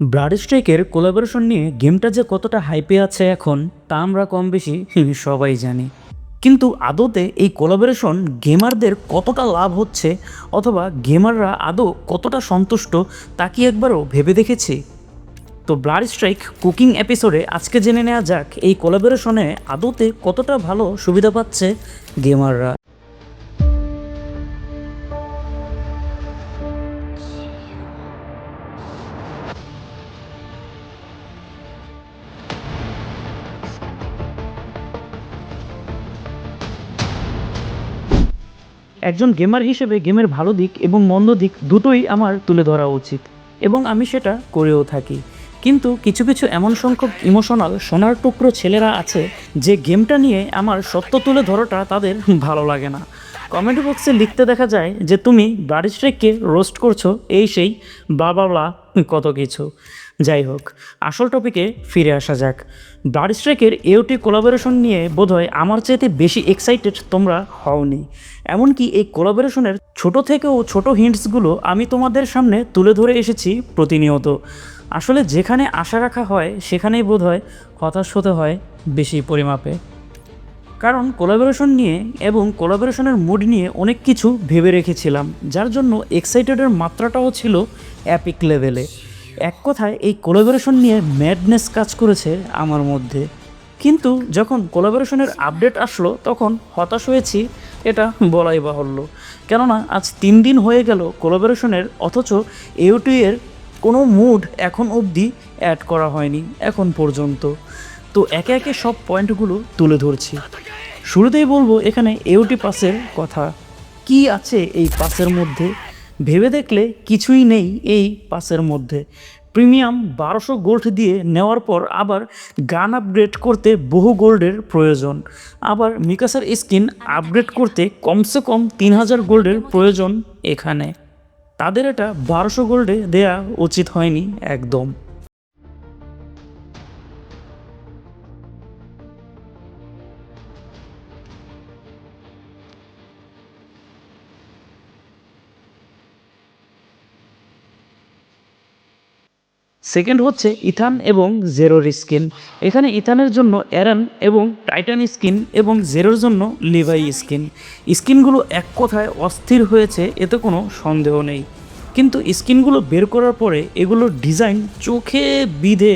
Blood স্ট্রাইকের collaboration নিয়ে গেমটা যে কতটা হাইপে আছে এখন, তা আমরা কম বেশি সবাই জানি। কিন্তু আদতে এই কোলাবোরেশন গেমারদের কতটা লাভ হচ্ছে, অথবা গেমাররা আদৌ কতটা সন্তুষ্ট, তা কি একবারও ভেবে দেখেছি? তো ব্লাড স্ট্রাইক কুকিং এপিসোডে আজকে জেনে নেওয়া যাক, এই কোলাবোরেশনে আদতে কতটা ভালো সুবিধা পাচ্ছে গেমাররা একজন গেমার হিসেবে গেমের ভালো দিক এবং মন্দ দিক দুটোই আমার তুলে ধরা উচিত। এবং আমি সেটা করেও থাকি। কিন্তু কিছু কিছু এমন সংখ্যক ইমোশনাল সোনার টুকরো ছেলেরা আছে যে গেমটা নিয়ে আমার সত্য তুলে ধরাটা তাদের ভালো লাগে না। কমেন্ট বক্সে লিখতে দেখা যায় যে, তুমি ব্লাড স্ট্রাইককে রোস্ট করছ এই সেই বা বাবলা কত কিছু। যাই হোক, আসল টপিকে ফিরে আসা যাক। ব্লাড স্ট্রাইকের এওটি কোলাবোরেশন নিয়ে বোধহয় আমার চাইতে বেশি এক্সাইটেড তোমরা হওনি। এমনকি এই কোলাবোরেশনের ছোট থেকেও ছোট হিন্টসগুলো আমি তোমাদের সামনে তুলে ধরে এসেছি প্রতিনিয়ত। আসলে যেখানে আশা রাখা হয়, সেখানেই বোধহয় হতাশ হতে হয় বেশি পরিমাপে। কারণ কোলাবোরেশন নিয়ে এবং কোলাবোরেশনের মুড নিয়ে অনেক কিছু ভেবে রেখেছিলাম, যার জন্য এক্সাইটেডের মাত্রাটাও ছিল অ্যাপিক লেভেলে এক কথায়, এই কোলাবোরেশন নিয়ে ম্যাডনেস কাজ করেছে আমার মধ্যে। কিন্তু যখন কোলাবোরেশনের আপডেট আসলো, তখন হতাশ হয়েছি, এটা বলাই বাহুল্য। কেননা, আজ তিন দিন হয়ে গেল কোলাবোরেশনের অথচ এওটি এর কোনো মুড এখন অবধি অ্যাড করা হয়নি, এখন পর্যন্ত। তো একে একে সব পয়েন্টগুলো তুলে ধরছি। শুরুতেই বলব, এখানে এওটি পাসের কথা। কি আছে এই পাসের মধ্যে? ভেবে দেখলে কিছুই নেই এই পাসের মধ্যে। প্রিমিয়াম বারোশো গোল্ড দিয়ে নেওয়ার পর আবার গান আপগ্রেড করতে বহু গোল্ডের প্রয়োজন। আবার মিকাসার স্কিন আপগ্রেড করতে কমসে কম তিন হাজার গোল্ডের প্রয়োজন এখানে। তাদের এটা বারোশো গোল্ডে দেয়া উচিত হয়নি একদম। সেকেন্ড হচ্ছে ইথান এবং জেরোর স্কিন এখানে ইথানের জন্য অ্যারান এবং টাইটান স্কিন এবং জেরোর জন্য লিভাই স্কিন স্কিনগুলো এক কথায় অস্থির হয়েছে, এতে কোনো সন্দেহ নেই। কিন্তু স্কিনগুলো বের করার পরে এগুলোর ডিজাইন চোখে বিধে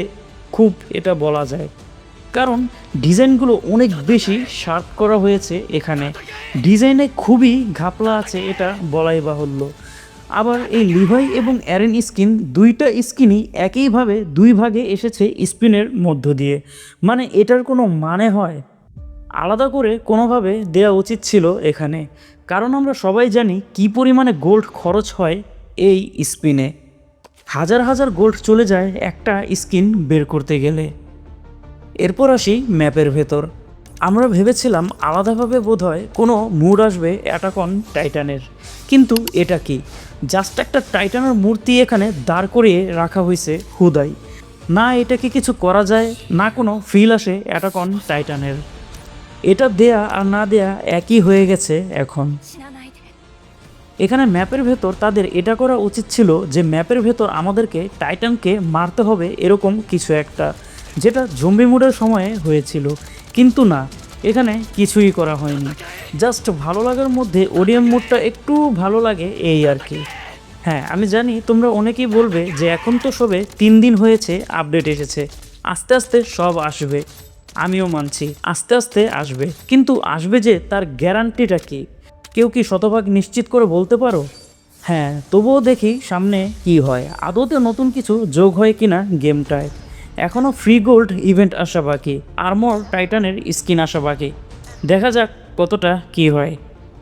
খুব এটা বলা যায়। কারণ ডিজাইনগুলো অনেক বেশি শার্প করা হয়েছে এখানে। ডিজাইনে খুবই ঘাপলা আছে, এটা বলাই বাহুল্য। আবার এই লিভাই এবং অ্যারেন স্কিন দুইটা স্কিনই একইভাবে দুই ভাগে এসেছে স্পিনের মধ্য দিয়ে। মানে এটার কোনো মানে হয়? আলাদা করে কোনোভাবে দেওয়া উচিত ছিল এখানে। কারণ আমরা সবাই জানি কি পরিমাণে গোল্ড খরচ হয় এই স্পিনে। হাজার হাজার গোল্ড চলে যায় একটা স্কিন বের করতে গেলে। এরপর আসি ম্যাপের ভেতর। আমরা ভেবেছিলাম আলাদাভাবে বোধহয় কোনো মুড আসবে অ্যাটাকন টাইটানের। কিন্তু এটা কি? জাস্ট একটা টাইটানের মূর্তি এখানে দাঁড় করিয়ে রাখা হয়েছে হুদাই। না এটাকে কিছু করা যায়, না কোনো ফিল আসে অ্যাটাকন টাইটানের। এটা দেয়া আর না দেয়া একই হয়ে গেছে এখন। এখানে ম্যাপের ভেতর তাদের এটা করা উচিত ছিল যে ম্যাপের ভেতর আমাদেরকে টাইটানকে মারতে হবে এরকম কিছু একটা, যেটা জম্বি মুডের সময়ে হয়েছিল। কিন্তু না এখানে কিছুই করা হয়নি। জাস্ট ভালো লাগার মধ্যে ওডিএম মুডটা একটু ভালো লাগে এই আর কি। হ্যাঁ আমি জানি তোমরা অনেকেই বলবে যে এখন তো সবে তিন দিন হয়েছে, আপডেট এসেছে। আস্তে আস্তে সব আসবে। আমিও মানছি, আস্তে আস্তে আসবে। কিন্তু আসবে যে তার গ্যারান্টিটা কি? কেউ কি শতভাগ নিশ্চিত করে বলতে পারো? হ্যাঁ তবুও দেখি সামনে কি হয়। আদতে নতুন কিছু যোগ হয় কিনা গেমটায়। এখনও ফ্রি গোল্ড ইভেন্ট আসা বাকি আর্মর টাইটানের স্কিন আসা বাকি। দেখা যাক কতটা কি হয়।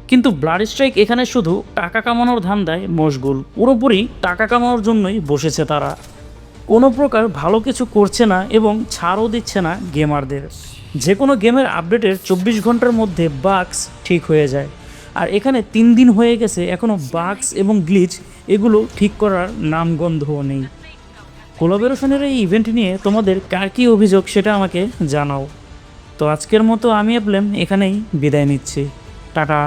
কিন্তু ব্লাড স্ট্রাইক এখানে শুধু টাকা কামানোর ধান্দায় মশগুল। পুরোপুরি টাকা কামানোর জন্যই বসেছে তারা। কোনো প্রকার ভালো কিছু করছে না এবং ছাড়ও দিচ্ছে না গেমারদের যে কোনো গেমের আপডেটের চব্বিশ ঘণ্টার মধ্যে বাক্স ঠিক হয়ে যায়। আর এখানে তিন দিন হয়ে গেছে এখনও বাক্স এবং গ্লিচ এগুলো ঠিক করার নামগন্ধও নেই। কোলাবোরেশনের এই ইভেন্ট নিয়ে তোমাদের কার কী অভিযোগ সেটা আমাকে জানাও। তো আজকের মতো আমি আপলেম এখানেই বিদায় নিচ্ছি। টাটা।